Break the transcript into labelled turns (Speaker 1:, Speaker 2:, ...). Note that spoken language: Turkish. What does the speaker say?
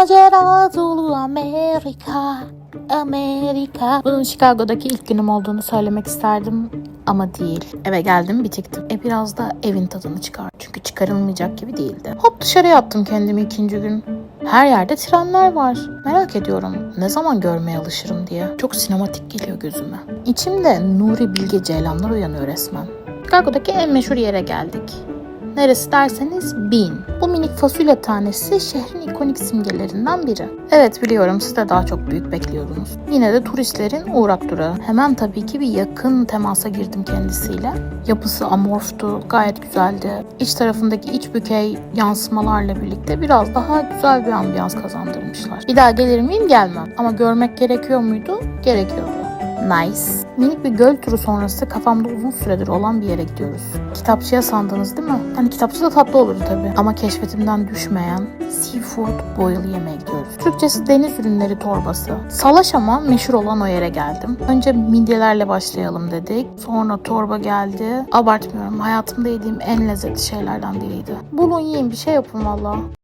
Speaker 1: Macera dolu Amerika. Amerika. Bunun Chicago'daki ilk günüm olduğunu söylemek isterdim ama değil. Eve geldim bitiktim. E biraz da evin tadını çıkar. Çünkü çıkarılmayacak gibi değildi. Hop dışarıya attım kendimi ikinci gün. Her yerde trenler var. Merak ediyorum ne zaman görmeye alışırım diye. Çok sinematik geliyor gözüme. İçimde Nuri Bilge Ceylanlar uyanıyor resmen. Chicago'daki en meşhur yere geldik. Neresi derseniz Bean. Bu minik fasulye tanesi şehrin ikonik simgelerinden biri. Evet biliyorum siz de daha çok büyük bekliyordunuz. Yine de turistlerin uğrak durağı. Hemen tabii ki bir yakın temasa girdim kendisiyle. Yapısı amorftu, gayet güzeldi. İç tarafındaki iç bükey yansımalarla birlikte biraz daha güzel bir ambiyans kazandırmışlar. Bir daha gelir miyim gelmem. Ama görmek gerekiyor muydu? Gerekiyordu. Nice. Minik bir göl turu sonrası kafamda uzun süredir olan bir yere gidiyoruz. Kitapçıya sandınız değil mi? Hani kitapçı da tatlı olurdu tabii. Ama keşfetimden düşmeyen seafood boil yemeğe gidiyoruz. Türkçesi deniz ürünleri torbası. Salaş ama meşhur olan o yere geldim. Önce midyelerle başlayalım dedik. Sonra torba geldi. Abartmıyorum hayatımda yediğim en lezzetli şeylerden biriydi. Bulun yiyin bir şey yapın valla.